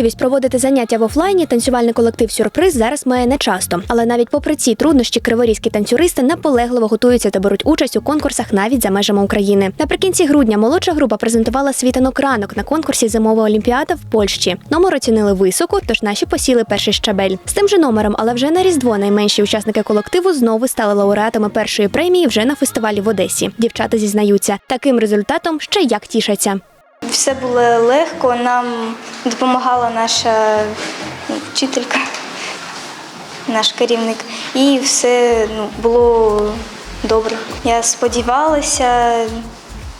Можливість проводити заняття в офлайні танцювальний колектив Сюрприз зараз має нечасто. Але навіть попри ці труднощі, криворізькі танцюристи наполегливо готуються та беруть участь у конкурсах навіть за межами України. Наприкінці грудня молодша група презентувала світанок ранок на конкурсі Зимова Олімпіада в Польщі. Номер оцінили високо, тож наші посіли перший щабель. З тим же номером, але вже на різдво найменші учасники колективу знову стали лауреатами першої премії вже на фестивалі в Одесі. Дівчата зізнаються, таким результатом ще як тішаться. Все було легко, нам допомагала наша вчителька, наш керівник, і все ну, було добре. Я сподівалася,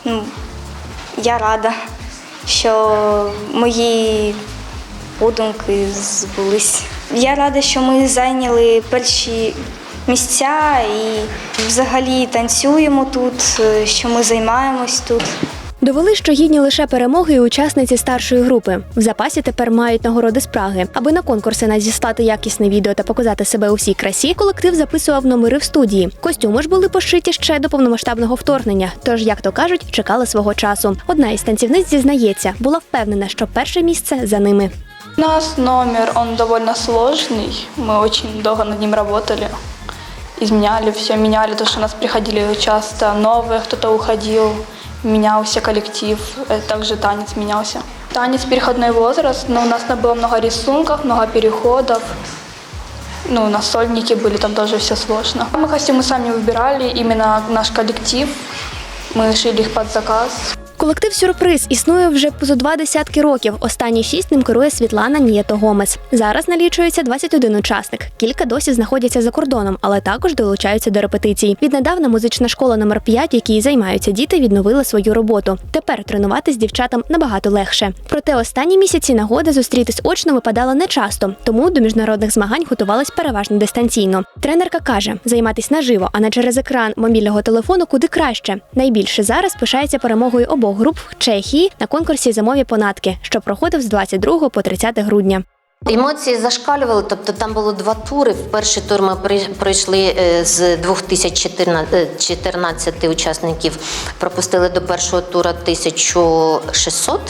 ну, я рада, що мої подумки збулись. Я рада, що ми зайняли перші місця і взагалі танцюємо тут, що ми займаємось тут. Довели, що гідні лише перемоги і учасниці старшої групи. В запасі тепер мають нагороди з Праги. Аби на конкурси надіслати якісне відео та показати себе у всій красі, колектив записував номери в студії. Костюми ж були пошиті ще до повномасштабного вторгнення. Тож, як то кажуть, чекали свого часу. Одна із танцівниць зізнається, була впевнена, що перше місце за ними. У нас номер, он довольно сложный. Мы очень долго над ним работали. Изменяли все, меняли, то, что у нас приходили часто новые, кто-то уходил, менялся коллектив, э, также танец менялся. Танец переходной возраст, но у нас было много рисунков, много переходов. Ну, на сольники были, там тоже все сложно. Мы костюмы сами выбирали, именно наш коллектив. Мы шили их под заказ. Колектив Сюрприз існує вже поза два десятки років. Останні шість ним керує Світлана Нієто Гомес. Зараз налічується 21 учасник. Кілька досі знаходяться за кордоном, але також долучаються до репетицій. Віднедавна музична школа номер 5 якій займаються діти, відновила свою роботу. Тепер тренуватись дівчатам набагато легше. Проте останні місяці нагода зустрітись очно випадала нечасто, тому до міжнародних змагань готувались переважно дистанційно. Тренерка каже, займатись наживо, а не через екран мобільного телефону куди краще. Найбільше зараз пишається перемогою обох груп в Чехії на конкурсі зимові понадки, що проходив з 22 по 30 грудня. Емоції зашкалювали, тобто там було два тури. В перший тур ми пройшли е, з 2014 учасників, пропустили до першого тура 1600.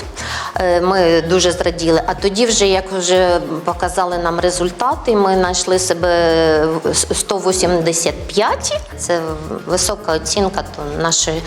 Е, Ми дуже зраділи. А тоді, вже як вже показали нам результати, ми знайшли себе в 185. Це висока оцінка то нашої.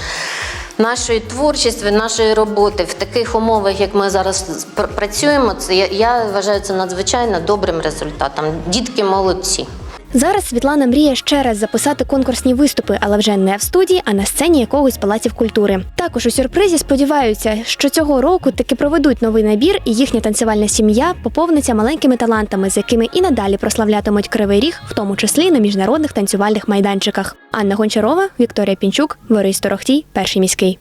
Нашої творчості, нашої роботи в таких умовах, як ми зараз пр- працюємо, це я вважаю це надзвичайно добрим результатом. Дітки молодці. Зараз Світлана мріє ще раз записати конкурсні виступи, але вже не в студії, а на сцені якогось палаців культури. Також у сюрпризі сподіваються, що цього року таки проведуть новий набір, і їхня танцювальна сім'я поповниться маленькими талантами, з якими і надалі прославлятимуть кривий ріг, в тому числі на міжнародних танцювальних майданчиках. Анна Гончарова, Вікторія Пінчук, Борис Торохтій, перший міський.